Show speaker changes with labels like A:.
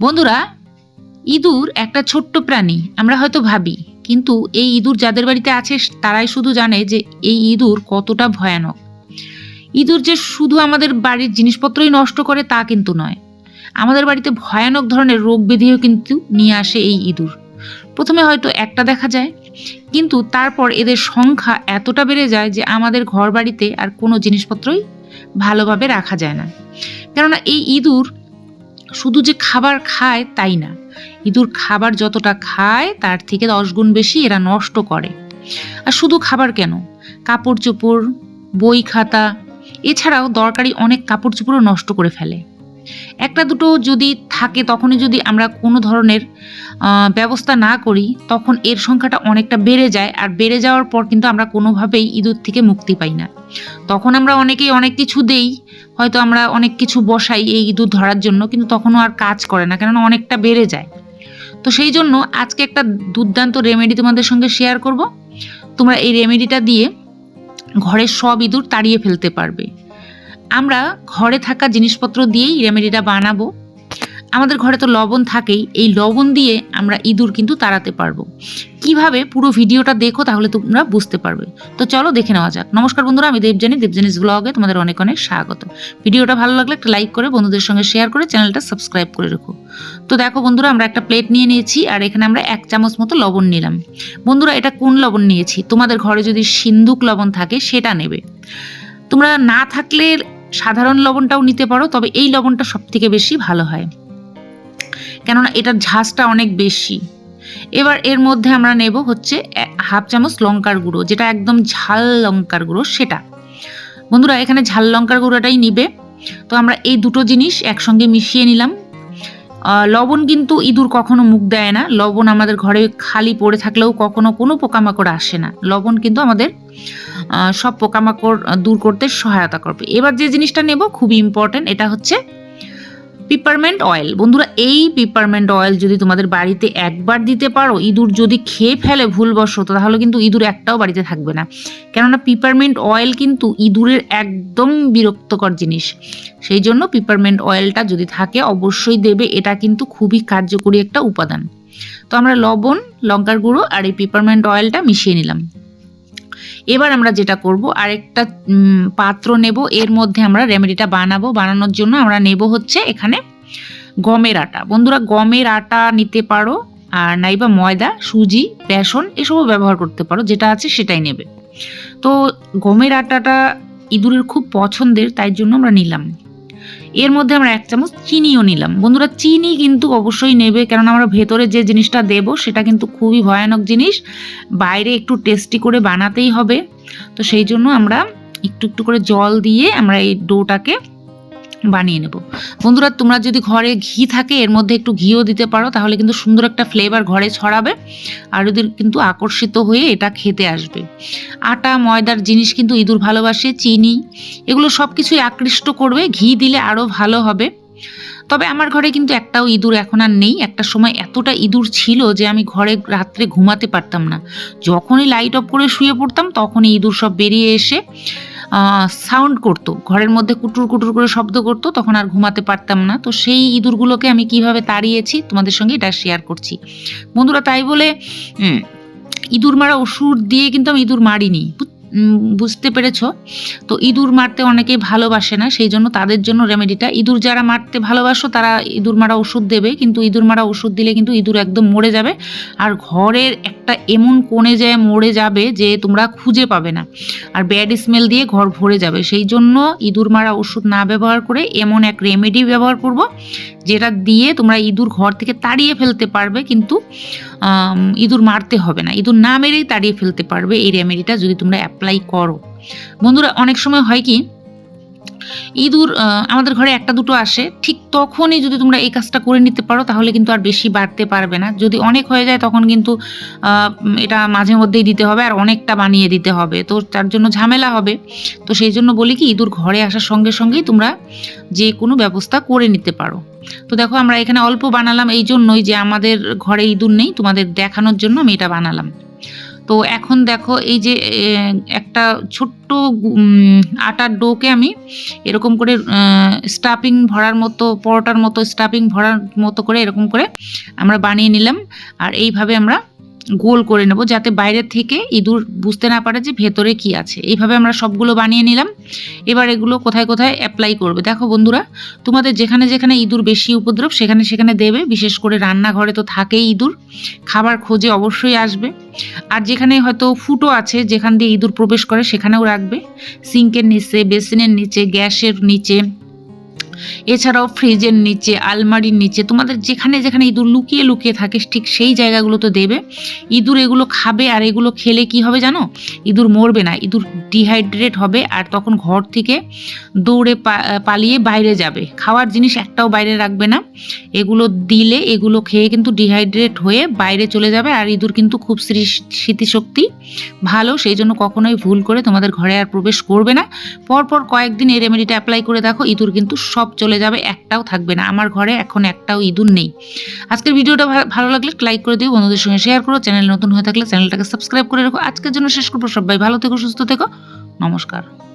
A: বন্ধুরা, ইঁদুর একটা ছোট্ট প্রাণী, আমরা হয়তো ভাবি, কিন্তু এই ইঁদুর যাদের বাড়িতে আছে, তারাই শুধু জানে যে এই ইঁদুর কতটা ভয়ানক। ইঁদুর যে শুধু আমাদের বাড়ির জিনিসপত্রই নষ্ট করে তা কিন্তু নয়। আমাদের বাড়িতে ভয়ানক ধরনের রোগ ব্যাধিও কিন্তু নিয়ে আসে এই ইঁদুর। প্রথমে হয়তো একটা দেখা যায়, কিন্তু তারপর এদের সংখ্যা এতটা বেড়ে যায় যে আমাদের ঘর বাড়িতে আর কোনো জিনিসপত্রই ভালোভাবে রাখা যায় না। কেননা এই ইঁদুর শুধু যে খাবার খায় তাই না। ইঁদুর খাবার যতটা খায়, তার থেকে দশ গুণ বেশি এরা নষ্ট করে। আর শুধু খাবার কেন? কাপড় চোপড়, বই খাতা, এছাড়াও দরকারি অনেক কাপড় চোপড়ও নষ্ট করে ফেলে। একটা দুটো যদি থাকে, তখনই যদি আমরা কোনো ধরনের ব্যবস্থা না করি, তখন এর সংখ্যাটা অনেকটা বেড়ে যায়। আর বেড়ে যাওয়ার পর কিন্তু আমরা কোনোভাবেই ইঁদুর থেকে মুক্তি পাই না। তখন আমরা অনেকেই অনেক কিছু দেই, হয়তো আমরা অনেক কিছু বসাই এই ইঁদুর ধরার জন্য, কিন্তু তখনও আর কাজ করে না, কেননা অনেকটা বেড়ে যায়। তো সেই জন্য আজকে একটা দুর্দান্ত রেমেডি তোমাদের সঙ্গে শেয়ার করব। তোমরা এই রেমেডিটা দিয়ে ঘরের সব ইঁদুর তাড়িয়ে ফেলতে পারবে। আমরা ঘরে থাকা জিনিসপত্র দিয়েই রেমেডিটা বানাবো। আমাদের ঘরে তো লবণ থাকেই, এই লবণ দিয়ে আমরা ইঁদুর কিন্তু তাড়াতে পারব। কীভাবে পুরো ভিডিওটা দেখো তাহলে তোমরা বুঝতে পারবে। তো চলো দেখে নেওয়া যাক। নমস্কার বন্ধুরা, আমি দেবজানি দেবজানিস ব্লগে তোমাদের অনেক অনেক স্বাগত। ভিডিওটা ভালো লাগলে একটা লাইক করে, বন্ধুদের সঙ্গে শেয়ার করে চ্যানেলটা সাবস্ক্রাইব করে রেখো। তো দেখো বন্ধুরা, আমরা একটা প্লেট নিয়ে নিয়েছি আর এখানে আমরা এক চামচ মতো লবণ নিলাম। বন্ধুরা, এটা কোন লবণ নিয়েছি? তোমাদের ঘরে যদি সিন্দুক লবণ থাকে, সেটা নেবে। তোমরা না থাকলে সাধারণ লবণটাও নিতে পারো, তবে এই লবণটা সব থেকে বেশি ভালো হয়। কেননা এটার ঝাঁজটা অনেক বেশি। এবার এর মধ্যে আমরা নেব হচ্ছে হাফ চামচ লঙ্কার গুঁড়ো, যেটা একদম ঝাল লঙ্কার গুঁড়ো, সেটা। বন্ধুরা, এখানে ঝাল লঙ্কার গুঁড়োটাই নিবে। তো আমরা এই দুটো জিনিস একসঙ্গে মিশিয়ে নিলাম। লবণ কিন্তু ইঁদুর কখনো মুখ দেয় না। লবণ আমাদের ঘরে খালি পড়ে থাকলেও কখনো কোনো পোকামাকড় আসে না। লবণ কিন্তু আমাদের সব পোকামাকড় দূর করতে সহায়তা করবে। এবার যে জিনিসটা নেব খুবই ইম্পর্টেন্ট এটা হচ্ছে পিপারমেন্ট অয়েল বন্ধুরা, এই পিপারমেন্ট অয়েল যদি তোমাদের বাড়িতে একবার দিতে পারো, ইঁদুর যদি খেয়ে ফেলে ভুলবশত, তাহলে কিন্তু ইঁদুর একটাও বাড়িতে থাকবে না। কেননা পিপারমেন্ট অয়েল কিন্তু ইঁদুরের একদম বিরক্তকর জিনিস। সেই জন্য পিপারমেন্ট অয়েলটা যদি থাকে, অবশ্যই দেবে। এটা কিন্তু খুবই কার্যকরী একটা উপাদান। তো আমরা লবণ, লঙ্কার গুঁড়ো আর এই পিপারমেন্ট অয়েলটা মিশিয়ে নিলাম। এবার আমরা যেটা করব, আরেকটা পাত্র নেব। এর মধ্যে আমরা রেমেডিটা বানাবো। বানানোর জন্য আমরা নেব হচ্ছে এখানে গমের আটা। বন্ধুরা, গমের আটা নিতে পারো আর নাইবা ময়দা, সুজি, বেসন এসবও ব্যবহার করতে পারো, যেটা আছে সেটাই নেবে। তো গমের আটাটা ইঁদুরের খুব পছন্দের, তাই জন্য আমরা নিলাম। এর মধ্যে আমরা এক চামচ চিনিও নিলাম। বন্ধুরা, চিনি কিন্তু অবশ্যই নেবে, কেননা আমরা ভেতরে যে জিনিসটা দেব, সেটা কিন্তু খুবই ভয়ানক জিনিস। বাইরে একটু টেস্টি করে বানাতেই হবে। তো সেই জন্য আমরা একটু একটু করে জল দিয়ে আমরা এই ডোটাকে বানিয়ে নেব। বন্ধুরা, তোমরা যদি ঘরে ঘি থাকে, এর মধ্যে একটু ঘিও দিতে পারো, তাহলে কিন্তু সুন্দর একটা ফ্লেভার ঘরে ছড়াবে আর ওদের কিন্তু আকর্ষিত হয়ে এটা খেতে আসবে। আটা, ময়দার জিনিস কিন্তু ইঁদুর ভালোবাসে, চিনি, এগুলো সব কিছুই আকৃষ্ট করবে, ঘি দিলে আরও ভালো হবে। তবে আমার ঘরে কিন্তু একটাও ইঁদুর এখন আর নেই। একটা সময় এতটা ইঁদুর ছিল যে আমি ঘরে রাত্রে ঘুমাতে পারতাম না। যখনই লাইট অফ করে শুয়ে পড়তাম, তখনই ইঁদুর সব বেরিয়ে এসে সাউন্ড করতো। ঘরের মধ্যে কুটুর কুটুর করে শব্দ করতো, তখন আর ঘুমাতে পারতাম না। তো সেই ইঁদুরগুলোকে আমি কীভাবে তাড়িয়েছি, তোমাদের সঙ্গে এটা শেয়ার করছি। বন্ধুরা, তাই বলে ইঁদুর মারা ওষুধ দিয়ে কিন্তু আমি ইঁদুর মারিনি। বুঝতে পেরেছ? তো ইঁদুর মারতে অনেকে ভালোবাসে না, সেই জন্য তাদের জন্য রেমেডিটা ইঁদুর যারা মারতে ভালোবাসো, তারা ইঁদুর মারা ওষুধ দেবে, কিন্তু ইঁদুর মারা ওষুধ দিলে কিন্তু ইঁদুর একদম মরে যাবে। আর ঘরের একটা এমন কোণে যায়, মরে যাবে যে তোমরা খুঁজে পাবে না। আর ব্যাড স্মেল দিয়ে ঘর ভরে যাবে। সেই জন্য ইঁদুর মারা ওষুধ না ব্যবহার করে এমন এক রেমেডি ব্যবহার করব, যেটা দিয়ে তোমরা ইঁদুর ঘর থেকে তাড়িয়ে ফেলতে পারবে, কিন্তু ইঁদুর মারতে হবে না। ইঁদুর না মেরেই তাড়িয়ে ফেলতে পারবে এই রেমেডিটা যদি তোমরা অ্যাপ্লাই করো। বন্ধুরা, অনেক সময় হয় কি, ইঁদুর আমাদের ঘরে একটা দুটো আসে, ঠিক তখনই যদি তোমরা এই কাজটা করে নিতে পারো, তাহলে কিন্তু আর বেশি বাড়তে পারবে না। যদি অনেক হয়ে যায়, তখন কিন্তু এটা মাঝে মধ্যেই দিতে হবে আর অনেকটা বানিয়ে দিতে হবে। তো তার জন্য ঝামেলা হবে। তো সেই জন্য বলি কি, ইঁদুর ঘরে আসার সঙ্গে সঙ্গেই তোমরা যে কোনো ব্যবস্থা করে নিতে পারো। তো দেখো, আমরা এখানে অল্প বানালাম এই জন্যই যে আমাদের ঘরে ইঁদুর নেই, তোমাদের দেখানোর জন্য আমি এটা বানালাম। তো এখন দেখো, এই যে একটা ছোট্ট আটার ডোকে আমি এরকম করে স্টাফিং ভরার মতো, পরোটার মতো, স্টাফিং ভরার মতো করে এরকম করে আমরা বানিয়ে নিলাম। আর এইভাবে আমরা গোল করে নেব যাতে বাইরে থেকে ইঁদুর বুঝতে না পারে যে ভেতরে কি আছে। এইভাবে আমরা সবগুলো বানিয়ে নিলাম। এবার এগুলো কোথায় কোথায় অ্যাপ্লাই করবে? দেখো বন্ধুরা, তোমাদের যেখানে যেখানে ইঁদুর বেশি উপদ্রব, সেখানে সেখানে দেবে। বিশেষ করে রান্নাঘরে তো থাকেই ইঁদুর। খাবার খোঁজে অবশ্যই আসবে। আর যেখানে হয়তো ফুটো আছে, যেখান দিয়ে ইঁদুর প্রবেশ করে, সেখানেও রাখবে। সিঙ্কের নিচে, বেসিনের নিচে, গ্যাসের নিচে এছাড়াও ফ্রিজের নিচে, আলমারির নিচে, তোমাদের যেখানে যেখানে ইঁদুর লুকিয়ে লুকিয়ে থাকে ঠিক সেই জায়গাগুলো তো দেবে। ইঁদুর এগুলো খাবে আর এগুলো খেলে কি হবে জানো? ইঁদুর মরবে না, ইঁদুর ডিহাইড্রেট হবে আর তখন ঘর থেকে দৌড়ে পালিয়ে বাইরে যাবে। খাওয়ার জিনিস একটাও বাইরে রাখবে না। এগুলো দিলে, এগুলো খেয়ে কিন্তু ডিহাইড্রেট হয়ে বাইরে চলে যাবে আর ইঁদুর কিন্তু খুব স্মৃ- স্মৃতিশক্তি ভালো, সেই জন্য কখনোই ভুল করে তোমাদের ঘরে আর প্রবেশ করবে না। পরপর কয়েকদিন এই রেমেডিটা অ্যাপ্লাই করে দেখো, ইঁদুর কিন্তু সব চলে যাবে, একটাও থাকবে না। আমার ঘরে এখন একটাও ইঁদুর নেই। আজকের ভিডিওটা ভালো লাগলে লাইক করে দিও, বন্ধুদের সঙ্গে শেয়ার করো। চ্যানেল নতুন হয়ে থাকলে চ্যানেলটাকে সাবস্ক্রাইব করে রাখো। আজকের জন্য শেষ করব সবাই। ভালো থেকো, সুস্থ থেকো। নমস্কার।